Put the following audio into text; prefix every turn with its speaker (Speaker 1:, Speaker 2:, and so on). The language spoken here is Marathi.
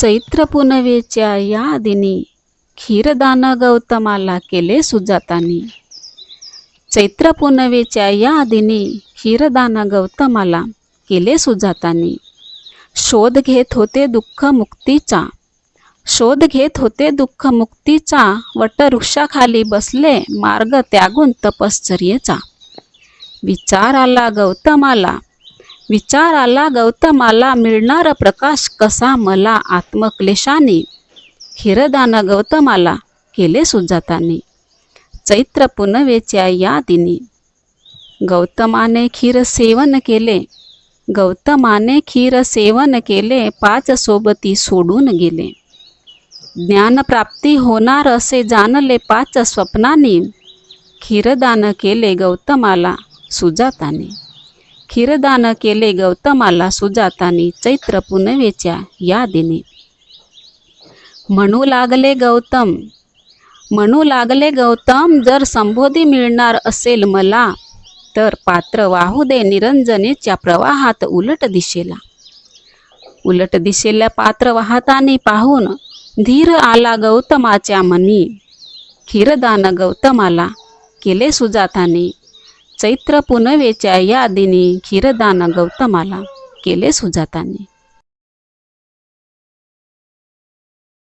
Speaker 1: चैत्र पुनवेच्या या दिनी खीरदान गौतमाला केले सुजातानी. चैत्र पुनवेच्या या दिनी खीरदान गौतमाला केले सुजातानी. शोध घेत होते दुःख मुक्तीचा. शोध घेत होते दुःख मुक्तीचा. वटवृक्षाखाली बसले मार्ग त्यागून तपश्चर्येचा. विचार आला गौतमाला. विचार आला गौतमाला मिळणार प्रकाश कसा मला आत्मक्लेशाने क्षीरदान गौतमाला केले सुजाताने चैत्र पुनवेच्या या दिनी गौतमाने खीर सेवन केले गौतमाने खीर सेवन केले पाच सोबती सोडून गेले. ज्ञानप्राप्ती होणार असे जाणले पाच स्वप्नाने खीरदान केले गौतमाला सुजाताने. खीरदान केले गौतमाला सुजातानी चैत्र पुनवेच्या या दिनी. म्हणू लागले गौतम म्हणू लागले गौतम जर संबोधी मिळणार असेल मला तर पात्र वाहू दे निरंजनेच्या प्रवाहात उलट दिशेला. उलट दिशेला पात्र वाहतानी पाहून धीर आला गौतमाच्या मनी. खीरदान गौतमाला केले सुजाताने. चैत्र पुनवेच्या या दिनी क्षीरदान गौतमाला केले सुजाताने.